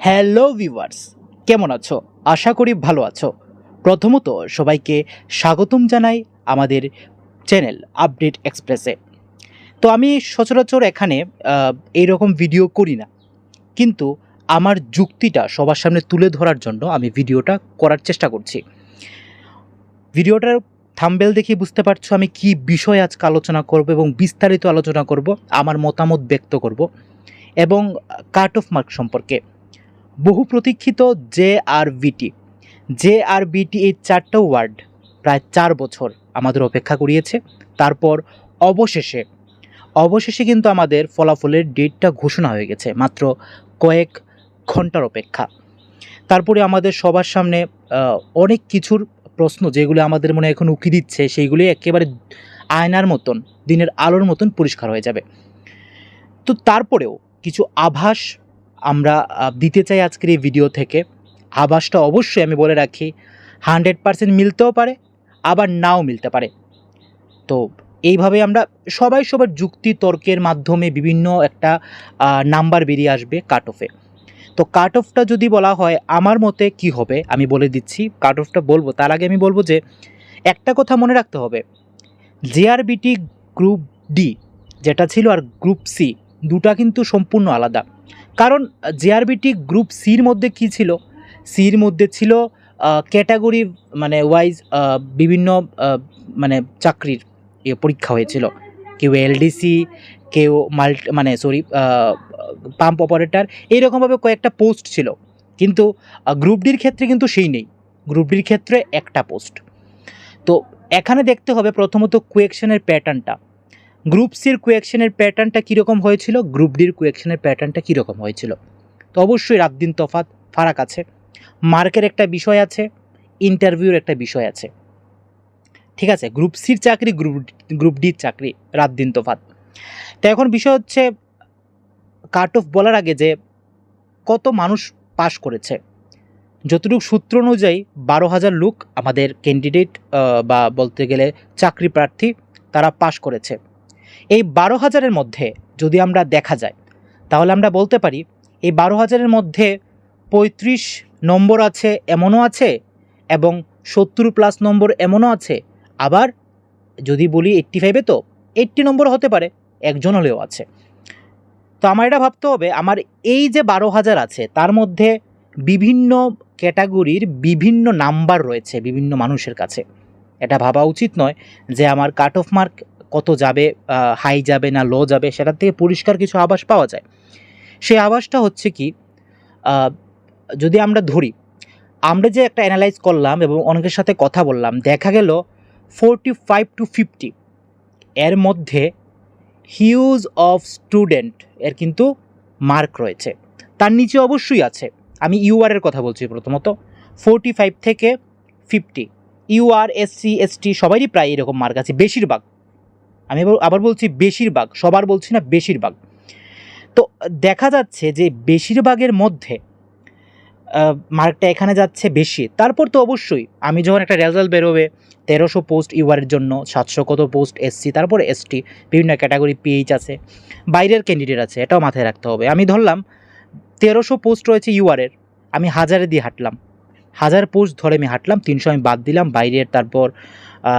Hello viewers কেমন আছো? আশা করি ভালো আছো। প্রথমত সবাইকে স্বাগতম জানাই আমাদের চ্যানেল আপডেট এক্সপ্রেসে। তো আমি সচরাচর এখানে আহ, এইরকম ভিডিও করি না। কিন্তু আমার যুক্তিটা সবার সামনে তুলে ধরার জন্য আমি ভিডিওটা করার চেষ্টা করছি। ভিডিওটার থাম্বেল দেখে বুঝতে পারছ আমি কি বিষয় আজকে আলোচনা করব এবং বিস্তারিত আলোচনা করব আমার মতামত ব্যক্ত করব এবং কাট অফ মার্ক সম্পর্কে। বহু প্রতীক্ষিত জে আর বিটি জে আর বিটি এই চারটা ওয়ার্ড প্রায় চার বছর আমাদের অপেক্ষা করিয়েছে। তারপর অবশেষে অবশেষে কিন্তু আমাদের ফলাফলের ডেটটা ঘোষণা হয়ে গেছে, মাত্র কয়েক ঘণ্টার অপেক্ষা। তারপরে আমাদের সবার সামনে অনেক কিছুর প্রশ্ন যেগুলো আমাদের মনে এখন উকি দিচ্ছে সেইগুলি একেবারে আয়নার মতন, দিনের আলোর মতন পরিষ্কার হয়ে যাবে। তো তারপরেও কিছু আভাস আমরা দিতে চাই আজকের এই ভিডিও থেকে। আভাসটা অবশ্যই আমি বলে রাখি হান্ড্রেড পারসেন্ট মিলতেও পারে, আবার নাও মিলতে পারে। তো এইভাবে আমরা সবাই সবার যুক্তি তর্কের মাধ্যমে বিভিন্ন একটা নাম্বার বেরিয়ে আসবে কাট অফে তো কাট অফটা যদি বলা হয়, আমার মতে কি হবে? আমি বলে দিচ্ছি কাট অফটা বলব। তার আগে আমি বলব যে, একটা কথা মনে রাখতে হবে। জেআরবিটি গ্রুপ ডি যেটা ছিল আর গ্রুপ সি দুটা কিন্তু সম্পূর্ণ আলাদা। কারণ জেআরবিটি গ্রুপ সির মধ্যে কি ছিল? সির মধ্যে ছিল ক্যাটাগরি মানে ওয়াইজ বিভিন্ন মানে চাকরির পরীক্ষা হয়েছিল। কেউ এলডিসি কেউ মাল্টি মানে সরি পাম্প অপারেটর এইরকমভাবে কয়েকটা পোস্ট ছিল। কিন্তু গ্রুপ ডির ক্ষেত্রে কিন্তু সেই নেই। গ্রুপ ডির ক্ষেত্রে একটা পোস্ট তো এখানে দেখতে হবে প্রথমত কুয়েকশনের প্যাটার্নটা গ্রুপ সির কুয়েকশনের প্যাটার্নটা কীরকম হয়েছিল? গ্রুপ ডির কুয়েকশনের প্যাটার্নটা কীরকম হয়েছিল? তো অবশ্যই রাত দিন তফাৎ ফারাক আছে। মার্কের একটা বিষয় আছে, ইন্টারভিউর একটা বিষয় আছে। ঠিক আছে, গ্রুপ সির চাকরি, গ্রুপ গ্রুপ ডির চাকরি রাত দিন তফাৎ তো এখন বিষয় হচ্ছে, কাট অফ বলার আগে যে কত মানুষ পাশ করেছে। যতটুকু সূত্র অনুযায়ী বারো হাজার লোক আমাদের ক্যান্ডিডেট বা বলতে গেলে চাকরি প্রার্থী, তারা পাশ করেছে। এই বারো হাজারের মধ্যে যদি আমরা দেখা যায়, তাহলে আমরা বলতে পারি, এই বারো হাজারের মধ্যে পঁয়ত্রিশ নম্বর আছে এমনও আছে এবং সত্তর প্লাস নম্বর এমনও আছে। আবার যদি বলি এইট্টি ফাইভে তো এইট্টি নম্বর হতে পারে একজন হলেও আছে। তো আমার এটা ভাবতে হবে, আমার এই যে বারো হাজার আছে, তার মধ্যে বিভিন্ন ক্যাটাগরির বিভিন্ন নাম্বার রয়েছে বিভিন্ন মানুষের কাছে। এটা ভাবা উচিত নয় যে আমার কাট অফ মার্ক কত যাবে হাই যাবে না লো যাবে, সেটার থেকে পরিষ্কার কিছু আভাস পাওয়া যায়। সেই আভাসটা হচ্ছে কি যদি আমরা ধরি, আমরা যে একটা অ্যানালাইজ করলাম এবং অনেকের সাথে কথা বললাম, দেখা গেল ফোরটি ফাইভ টু ফিফটি এর মধ্যে হিউজ অফ স্টুডেন্ট এর কিন্তু মার্ক রয়েছে। তার নিচে অবশ্যই আছে। আমি ইউআরের কথা বলছি প্রথমত। ফোরটি ফাইভ থেকে ফিফটি ইউআর এসসি এসটি সবারই প্রায় এরকম মার্ক আছে, বেশিরভাগ। আমি আবার- বলছি বেশিরভাগ, সবার বলছি না বেশিরভাগ। তো দেখা যাচ্ছে যে বেশিরভাগের মধ্যে মার্কটা এখানে যাচ্ছে বেশি। তারপর তো অবশ্যই, আমি যখন একটা রেজাল্ট বেরোবে, তেরোশো পোস্ট ইউআরের জন্য, সাতশো কত পোস্ট এসসি তারপরে এসটি বিভিন্ন ক্যাটাগরি পিএইচ আছে, বাইরের ক্যান্ডিডেট আছে, এটাও মাথায় রাখতে হবে। আমি ধরলাম, তেরোশো পোস্ট রয়েছে ইউআরের আমি হাজারে দিয়ে হাঁটলাম। হাজার পোস্ট ধরে আমি হাঁটলাম, তিনশো আমি বাদ দিলাম বাইরের তারপর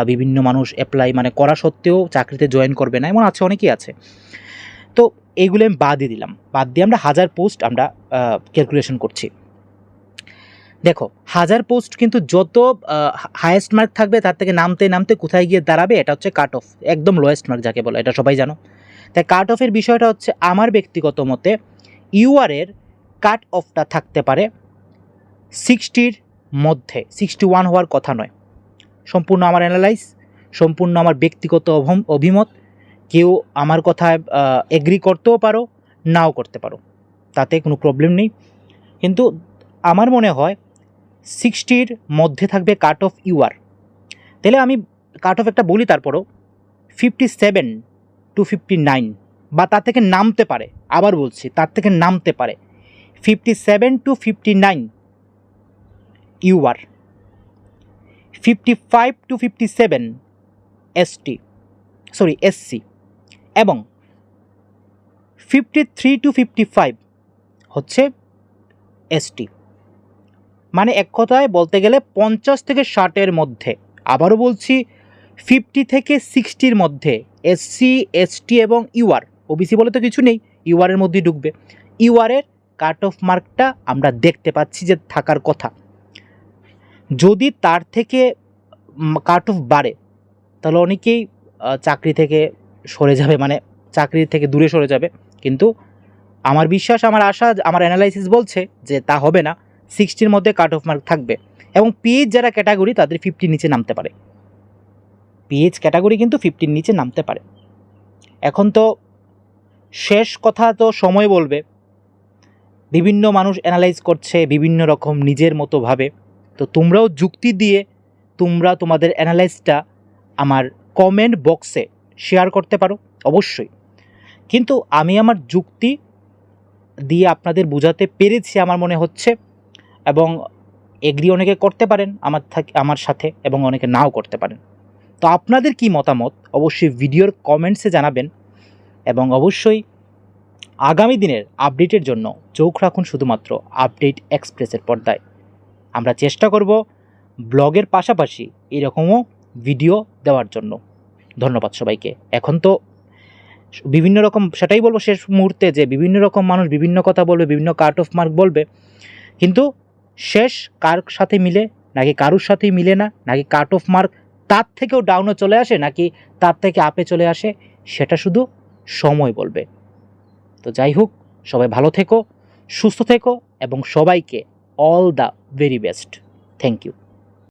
বিভিন্ন মানুষ অ্যাপ্লাই মানে করা সত্ত্বেও চাকরিতে জয়েন করবে না, এমন আছে, অনেকেই আছে। তো এইগুলো আমি বাদই দিলাম। বাদ দিয়ে আমরা হাজার পোস্ট আমরা ক্যালকুলেশন করছি। দেখো, হাজার পোস্ট কিন্তু যত হায়েস্ট মার্ক থাকবে, তার থেকে নামতে নামতে কোথায় গিয়ে দাঁড়াবে, এটা হচ্ছে কাট অফ একদম লোয়েস্ট মার্ক যাকে বলে, এটা সবাই জানো। তাই কাট অফের বিষয়টা হচ্ছে, আমার ব্যক্তিগত মতে ইউআরের কাট অফটা থাকতে পারে সিক্সটির মধ্যে সিক্সটি ওয়ান হওয়ার কথা নয়। সম্পূর্ণ আমার অ্যানালাইজ সম্পূর্ণ আমার ব্যক্তিগত অভম- অভিমত, কেউ আমার কথায় এগ্রি করতেও পারো, নাও করতে পারো। তাতে কোনো প্রবলেম নেই। কিন্তু আমার মনে হয় সিক্সটির মধ্যে থাকবে কাট অফ ইউআর তাহলে আমি কাট অফ একটা বলি তারপরও fifty seven to fifty nine বা তার থেকে নামতে পারে, আবার বলছি, তার থেকে নামতে পারে fifty seven to fifty nine UR fifty five to fifty seven ST sorry SC এবং fifty three to fifty five হচ্ছে এসটি মানে এক কথায় বলতে গেলে পঞ্চাশ থেকে ষাটের মধ্যে। আবারও বলছি ফিফটি থেকে সিক্সটির মধ্যে এসসি এসটি এবং ইউআর। ওবিসি বলে তো কিছু নেই, ইউআরের মধ্যেই ঢুকবে। ইউআরের কাট অফ মার্কটা আমরা দেখতে পাচ্ছি যে থাকার কথা। যদি তার থেকে কাট অফ বাড়ে, তাহলে অনেকেই চাকরি থেকে সরে যাবে মানে চাকরি থেকে দূরে সরে যাবে। কিন্তু আমার বিশ্বাস, আমার আশা, আমার অ্যানালাইসিস বলছে যে তা হবে না। সিক্সটির মধ্যে কাট অফ মার্ক থাকবে। এবং পিএইচ যারা ক্যাটাগরি তাদের ফিফটির নিচে নামতে পারে। পিএইচ ক্যাটাগরি কিন্তু ফিফটির নিচে নামতে পারে। এখন তো শেষ কথা তো সময় বলবে। বিভিন্ন মানুষ অ্যানালাইজ করছে, বিভিন্ন রকম নিজের মতো ভাবে। তো তোমরাও যুক্তি দিয়ে তোমরা তোমাদের অ্যানালাইসটা আমার কমেন্ট বক্সে শেয়ার করতে পারো, অবশ্যই। কিন্তু আমি আমার যুক্তি দিয়ে আপনাদের বোঝাতে পেরেছি আমার মনে হচ্ছে, এবং এগ্রি অনেকে করতে পারেন আমার থাক, আমার সাথে, এবং অনেকে নাও করতে পারেন। তো আপনাদের কি মতামত? অবশ্যই ভিডিওর কমেন্টসে জানাবেন, এবং অবশ্যই আগামী দিনের আপডেটের জন্য চোখ রাখুন শুধুমাত্র আপডেট এক্সপ্রেসের পর্দায়। আমরা চেষ্টা করব ব্লগের পাশাপাশি এরকমও ভিডিও দেওয়ার জন্য। ধন্যবাদ সবাইকে। এখন তো বিভিন্ন রকম, সেটাই বলব শেষ মুহূর্তে যে বিভিন্ন রকম মানুষ বিভিন্ন কথা বলবে, বিভিন্ন কাট অফ মার্ক বলবে, কিন্তু শেষ কার সাথে মিলে, নাকি কারুর সাথেই মিলে না, নাকি কাট অফ মার্ক তার থেকেও ডাউনে চলে আসে, নাকি তার থেকে আপে চলে আসে, সেটা শুধু সময় বলবে। তো যাই হোক, সবাই ভালো থেকো, সুস্থ থেকো, এবং সবাইকে all the very best. Thank you.